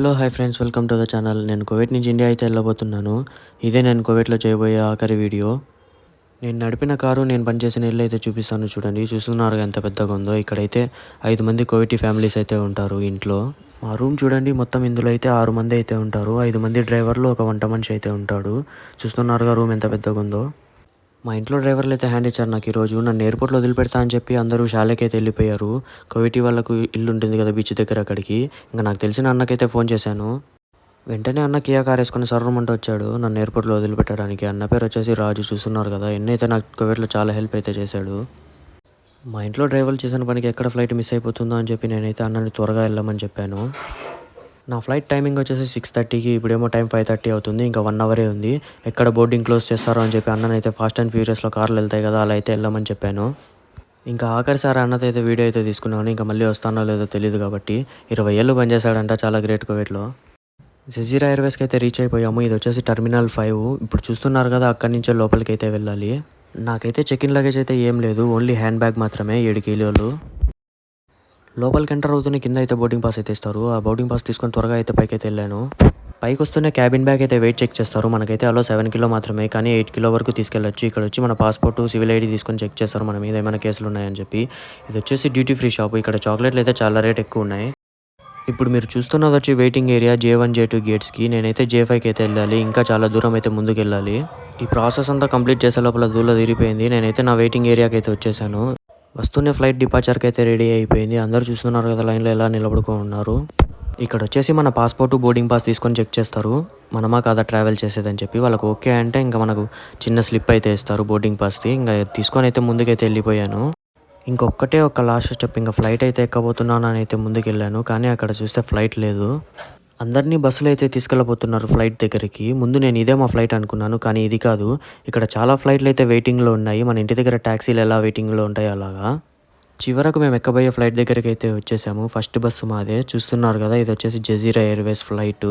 Hello hi friends. Welcome to the channel. నేను Kuwait నుంచి India అయితే వెళ్ళబోతున్నాను. ఇదే నేను కోవిడ్లో చేయబోయే ఆఖరి వీడియో. నేను నడిపిన కారు నేను పనిచేసిన ఇల్లు అయితే చూపిస్తాను చూడండి. చూస్తున్నారు ఎంత పెద్దగా ఉందో. ఇక్కడైతే ఐదు మంది కోవిడ్ ఫ్యామిలీస్ అయితే ఉంటారు ఇంట్లో. మా రూమ్ చూడండి మొత్తం ఇందులో అయితే ఆరు మంది అయితే ఉంటారు. ఐదు మంది డ్రైవర్లు ఒక వంట మనిషి అయితే ఉంటాడు. చూస్తున్నారుగా రూమ్ ఎంత పెద్దగా ఉందో. మా ఇంట్లో డ్రైవర్లు అయితే హ్యాండ్ ఇచ్చారు నాకు ఈరోజు. నన్ను ఎయిర్పోర్ట్లో వదిలిపెడతా అని చెప్పి అందరూ షాలేకైతే వెళ్ళిపోయారు. కోవిటీ వాళ్ళకు ఇల్లు ఉంటుంది కదా బీచ్ దగ్గర అక్కడికి. ఇంకా నాకు తెలిసిన అన్నకైతే ఫోన్ చేశాను. వెంటనే అన్న కియా కార్ వేసుకుని సర్రమంటూ వచ్చాడు. నన్ను ఎయిర్పోర్ట్లో వదిలిపెట్టడానికి. అన్న పేరు వచ్చేసి రాజు చూస్తున్నారు కదా. ఎన్నైతే నాకు కోవిడ్లో చాలా హెల్ప్ అయితే చేశాడు. మా ఇంట్లో డ్రైవర్లు చేసిన పనికి ఎక్కడ ఫ్లైట్ మిస్ అయిపోతుందో అని చెప్పి నేనైతే అన్నని త్వరగా వెళ్ళమని చెప్పాను. నా ఫ్లైట్ టైమింగ్ వచ్చేసి సిక్స్ థర్టీకి ఇప్పుడేమో టైం ఫైవ్ థర్టీ అవుతుంది ఇంకా వన్ అవరే ఉంది. ఎక్కడ బోర్డింగ్ క్లోజ్ చేస్తారో అని చెప్పి అన్ననైతే ఫాస్ట్ అండ్ ఫ్యూరియస్లో కార్లు వెళ్తాయి కదా అలా అయితే వెళ్ళమని చెప్పాను. ఇంకా ఆఖరిసారి అన్నతో అయితే వీడియో అయితే తీసుకున్నాను ఇంకా మళ్ళీ వస్తానో లేదో తెలియదు కాబట్టి ఇరవై ఏళ్ళు పనిచేశాడంట చాలా గ్రేట్ కోవిడ్లో. జజీరా ఎయిర్వేస్కి అయితే రీచ్ అయిపోయాము ఇది వచ్చేసి టర్మినల్ ఫైవ్. ఇప్పుడు చూస్తున్నారు కదా అక్కడి నుంచే లోపలికి అయితే వెళ్ళాలి. నాకైతే చెక్ ఇన్ లగేజ్ అయితే ఏం లేదు ఓన్లీ హ్యాండ్ బ్యాగ్ మాత్రమే ఏడు కిలోలు లోపలికి ఎంటర్ అవుతూనే కింద అయితే బోర్డింగ్ పాస్ అయితే ఇస్తారు. ఆ బోర్డింగ్ పాస్ తీసుకొని త్వరగా అయితే పైకి అయితే వెళ్ళాను. పైకి వస్తూనే క్యాబిన్ బ్యాగ్ అయితే వెయిట్ చెక్ చేస్తారు. మనకైతే అలో సెవెన్ కిలో మాత్రమే కానీ ఎయిట్ కిలో వరకు తీసుకెళ్ళొచ్చు. ఇక్కడ వచ్చి మన పాస్పోర్ట్ సివిల్ ఐడి తీసుకొని చెక్ చేస్తారు మన మీద ఏమైనా కేసులు ఉన్నాయని చెప్పి. ఇది వచ్చేసి డ్యూటీ ఫ్రీ షాప్. ఇక్కడ చాక్లెట్లు అయితే చాలా రేట్ ఎక్కువ ఉన్నాయి. ఇప్పుడు మీరు చూస్తున్నది వచ్చి waiting area J one J two గేట్స్కి. నేనైతే జే ఫైవ్కి అయితే వెళ్ళాలి. ఇంకా చాలా దూరం అయితే ముందుకు వెళ్ళాలి ఈ ప్రాసెస్ అంతా కంప్లీట్ చేసే లోపల దూల తీరిపోయింది. నేనైతే నా వెయిటింగ్ ఏరియాకి అయితే వచ్చేసాను. వస్తూనే ఫ్లైట్ డిపార్చర్కి అయితే రెడీ అయిపోయింది. అందరూ చూస్తున్నారు కదా లైన్లో ఎలా నిలబడుకొని ఉన్నారు ఇక్కడ వచ్చేసి మన పాస్పోర్ట్ బోర్డింగ్ పాస్ తీసుకొని చెక్ చేస్తారు. మనమా కాదా ట్రావెల్ చేసేదని చెప్పి వాళ్ళకి ఓకే అంటే ఇంకా మనకు చిన్న స్లిప్ అయితే ఇస్తారు బోర్డింగ్ పాస్ది ఇంకా తీసుకొని అయితే ముందుకైతే వెళ్ళిపోయాను. ఇంకొక్కటే ఒక లాస్ట్ స్టెప్ ఇంకా ఫ్లైట్ అయితే ఎక్కబోతున్నాను అని అయితే ముందుకు వెళ్ళాను కానీ అక్కడ చూస్తే ఫ్లైట్ లేదు. అందరినీ బస్సులో అయితే తీసుకెళ్ళబోతున్నారు ఫ్లైట్ దగ్గరికి. ముందు నేను ఇదే మా ఫ్లైట్ అనుకున్నాను కానీ ఇది కాదు. ఇక్కడ చాలా ఫ్లైట్లు అయితే వెయిటింగ్లో ఉన్నాయి. మన ఇంటి దగ్గర ట్యాక్సీలు ఎలా వెయిటింగ్లో ఉంటాయి అలాగా. చివరకు మేము ఎక్కబోయే ఫ్లైట్ దగ్గరికి అయితే వచ్చేసాము. ఫస్ట్ బస్సు మాదే. చూస్తున్నారు కదా ఇది వచ్చేసి జజీరా ఎయిర్వేస్ ఫ్లైట్.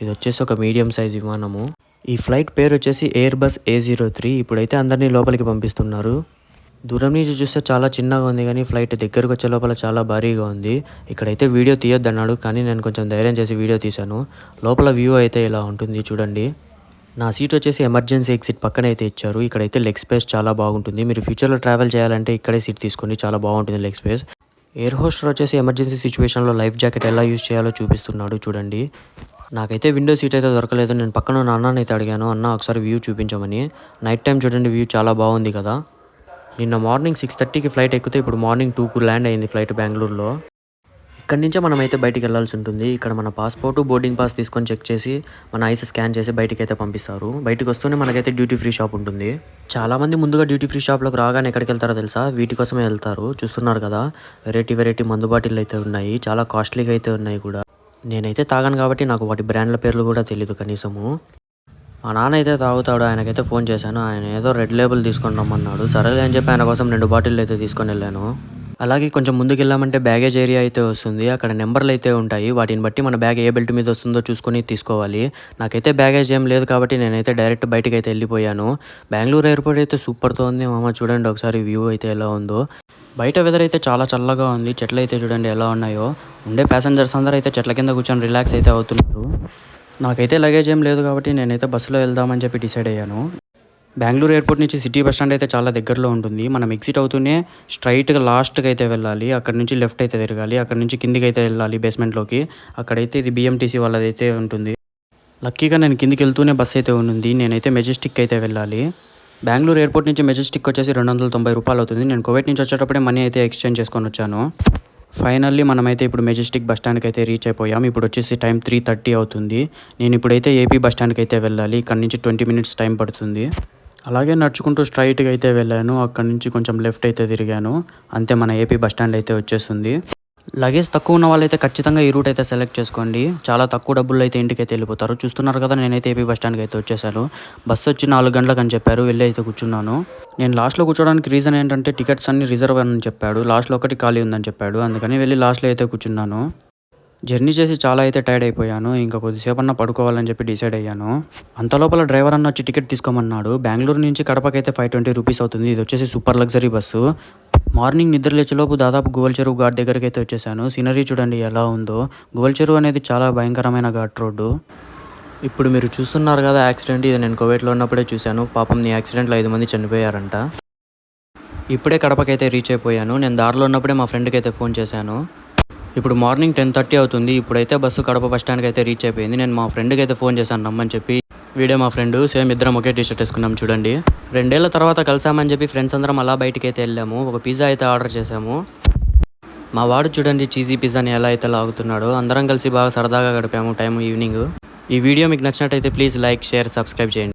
ఇది వచ్చేసి ఒక మీడియం సైజ్ విమానము. ఈ ఫ్లైట్ పేరు వచ్చేసి Airbus A zero three ఇప్పుడైతే అందరినీ లోపలికి పంపిస్తున్నారు. దూరం నుంచి చూస్తే చాలా చిన్నగా ఉంది కానీ ఫ్లైట్ దగ్గరకు వచ్చే లోపల చాలా భారీగా ఉంది. ఇక్కడైతే వీడియో తీయొద్దన్నాడు కానీ నేను కొంచెం ధైర్యం చేసి వీడియో తీశాను. లోపల వ్యూ అయితే ఇలా ఉంటుంది చూడండి. నా సీట్ వచ్చేసి ఎమర్జెన్సీ ఎగ్జిట్ పక్కన అయితే ఇచ్చారు. ఇక్కడైతే లెగ్ స్పేస్ చాలా బాగుంటుంది. మీరు ఫ్యూచర్లో ట్రావెల్ చేయాలంటే ఇక్కడే సీట్ తీసుకోండి. చాలా బాగుంటుంది లెగ్ స్పేస్. ఎయిర్ హోస్టర్ వచ్చేసి ఎమర్జెన్సీ సిచ్యువేషన్లో లైఫ్ జాకెట్ ఎలా యూజ్ చేయాలో చూపిస్తున్నాడు చూడండి. నాకైతే విండో సీట్ అయితే దొరకలేదు. నేను పక్కన ఉన్న అయితే అడిగాను. అన్న ఒకసారి వ్యూ చూపించమని. నైట్ టైం చూడండి వ్యూ చాలా బాగుంది కదా. నిన్న మార్నింగ్ సిక్స్ థర్టీకి ఫ్లైట్ ఎక్కితే ఇప్పుడు మార్నింగ్ టూకు ల్యాండ్ అయింది ఫ్లైట్ బెంగళూరులో. ఇక్కడి నుంచే మనమైతే బయటికి వెళ్ళాల్సి ఉంటుంది. ఇక్కడ మన పాస్పోర్టు బోర్డింగ్ పాస్ తీసుకొని చెక్ చేసి మన ఐస్ స్కాన్ చేసి బయటికి అయితే పంపిస్తారు. బయటకు వస్తూనే మనకైతే డ్యూటీ ఫ్రీ షాప్ ఉంటుంది. చాలామంది ముందుగా డ్యూటీ ఫ్రీ షాప్లోకి రాగానే ఎక్కడికి వెళ్తారో తెలుసా? వీటి కోసమే వెళ్తారు. చూస్తున్నారు కదా? వెరైటీ వెరైటీ మందు బాటిల్ అయితే ఉన్నాయి. చాలా కాస్ట్లీగా అయితే ఉన్నాయి కూడా. నేనైతే తాగాను కాబట్టి నాకు వాటి బ్రాండ్ల పేర్లు కూడా తెలియదు కనీసము. మా నాన్న అయితే తాగుతాడు ఆయనకైతే ఫోన్ చేశాను. ఆయన ఏదో రెడ్ లేబుల్ తీసుకొని రమ్మన్నాడు. సరేలే అని చెప్పి ఆయన కోసం రెండు బాటిల్ అయితే తీసుకొని వెళ్ళాను. అలాగే కొంచెం ముందుకు వెళ్ళామంటే బ్యాగేజ్ ఏరియా అయితే వస్తుంది. అక్కడ నెంబర్లు అయితే ఉంటాయి. వాటిని బట్టి మన బ్యాగ్ ఏ బెల్ట్ మీద వస్తుందో చూసుకొని తీసుకోవాలి. నాకైతే బ్యాగేజ్ ఏం లేదు కాబట్టి నేనైతే డైరెక్ట్ బయటకు అయితే వెళ్ళిపోయాను. బెంగళూరు ఎయిర్పోర్ట్ అయితే సూపర్తో ఉంది మామ. చూడండి ఒకసారి వ్యూ అయితే ఎలా ఉందో. బయట వెదర్ అయితే చాలా చల్లగా ఉంది. చెట్లు అయితే చూడండి ఎలా ఉన్నాయో. ఉండే ప్యాసింజర్స్ అందరూ అయితే చెట్ల కింద కూర్చొని రిలాక్స్ అయితే అవుతున్నారు. నాకైతే లగేజ్ ఏం లేదు కాబట్టి నేనైతే బస్సులో వెళ్దామని చెప్పి డిసైడ్ అయ్యాను. బెంగళూరు ఎయిర్పోర్ట్ నుంచి సిటీ బస్ స్టాండ్ అయితే చాలా దగ్గరలో ఉంటుంది. మనం ఎగ్జిట్ అవుతూనే స్ట్రైట్గా లాస్ట్కి అయితే వెళ్ళాలి. అక్కడ నుంచి లెఫ్ట్ అయితే తిరగాలి. అక్కడ నుంచి కిందికి అయితే వెళ్ళాలి బేస్మెంట్లోకి అక్కడైతే ఇది బిఎంటీసీ వాళ్ళదైతే ఉంటుంది. లక్కీగా నేను కిందికి వెళ్తూనే బస్ అయితే ఉంది. నేనైతే మెజెస్టిక్ అయితే వెళ్ళాలి. బెంగళూరు ఎయిర్పోర్ట్ నుంచి మెజెస్టిక్ వచ్చేసి రెండు వందల తొంభై రూపాయలు అవుతుంది. నేను కోవిడ్ నుంచి వచ్చేటప్పుడే మనీ అయితే ఎక్స్చేంజ్ చేసుకొని వచ్చాను. ఫైనల్లీ మనమైతే ఇప్పుడు మెజెస్టిక్ బస్ స్టాండ్కి అయితే రీచ్ అయిపోయాం. ఇప్పుడు వచ్చేసి టైం త్రీ థర్టీ అవుతుంది. నేను ఇప్పుడైతే ఏపీ బస్ స్టాండ్కి అయితే వెళ్ళాలి. ఇక్కడ నుంచి ట్వంటీ మినిట్స్ టైం పడుతుంది. అలాగే నడుచుకుంటూ స్ట్రైట్గా అయితే వెళ్ళాను. అక్కడ నుంచి కొంచెం లెఫ్ట్ అయితే తిరిగాను. అంతే మన ఏపీ బస్ స్టాండ్ అయితే వచ్చేస్తుంది లగేజ్ తక్కువ ఉన్న వాళ్ళైతే ఖచ్చితంగా ఈ రూట్ అయితే సెలెక్ట్ చేసుకోండి. చాలా తక్కువ డబ్బులు అయితే ఇంటికి అయితే వెళ్ళిపోతారు. చూస్తున్నారు కదా నేనైతే ఏపీ బస్ స్టాండ్కి అయితే వచ్చేసాను. బస్సు వచ్చి నాలుగు గంటలకు అని చెప్పారు వెళ్ళి అయితే కూర్చున్నాను. నేను లాస్ట్లో కూర్చోడానికి రీజన్ ఏంటంటే టికెట్స్ అన్ని రిజర్వ్ అని చెప్పాడు. లాస్ట్లో ఒకటి ఖాళీ ఉందని చెప్పాడు. అందుకని వెళ్ళి లాస్ట్లో అయితే కూర్చున్నాను. జర్నీ చేసి చాలా అయితే టైర్డ్ అయిపోయాను. ఇంకా కొద్దిసేపు అన్న పడుకోవాలని చెప్పి డిసైడ్ అయ్యాను. అంత లోపల డ్రైవర్ అన్న వచ్చి టికెట్ తీసుకోమన్నాడు. బెంగళూరు నుంచి కడపకైతే ఫైవ్ ట్వంటీ రూపీస్ అవుతుంది. ఇది వచ్చేసి సూపర్ లగ్జరీ బస్సు. మార్నింగ్ నిద్ర లేచేలోపు దాదాపు గోల్ చెరువు ఘాట్ దగ్గరికి అయితే వచ్చేసాను. సీనరీ చూడండి ఎలా ఉందో. గోల్ చెరువు అనేది చాలా భయంకరమైన ఘాట్ రోడ్డు. ఇప్పుడు మీరు చూస్తున్నారు కదా యాక్సిడెంట్. ఇది నేను కోవిడ్లో ఉన్నప్పుడే చూశాను. పాపం నీ యాక్సిడెంట్లో ఐదు మంది చనిపోయారంట. ఇప్పుడే కడపకైతే రీచ్ అయిపోయాను. నేను దారిలో ఉన్నప్పుడే మా ఫ్రెండ్కి అయితే ఫోన్ చేశాను. ఇప్పుడు మార్నింగ్ టెన్ థర్టీ అవుతుంది. ఇప్పుడైతే బస్సు కడప బస్ స్టాండ్కి అయితే రీచ్ అయిపోయింది. నేను మా ఫ్రెండ్కి అయితే ఫోన్ చేశాను రమ్మని చెప్పి. వీడియో మా ఫ్రెండ్ సేమ్ ఇద్దరం ఒకే టీ షర్ట్ వేసుకున్నాం చూడండి. రెండేళ్ళ తర్వాత కలిసామని చెప్పి ఫ్రెండ్స్ అందరం అలా బయటికి అయితే వెళ్ళాము. ఒక పిజ్జా అయితే ఆర్డర్ చేసాము మా వాడు చూడండి చీజీ పిజ్జాని ఎలా అయితే లాగుతున్నాడో అందరం కలిసి బాగా సరదాగా గడిపాము టైం ఈవినింగ్ ఈ వీడియో మీకు నచ్చినట్టయితే ప్లీజ్ లైక్ షేర్ సబ్స్క్రైబ్ చేయండి.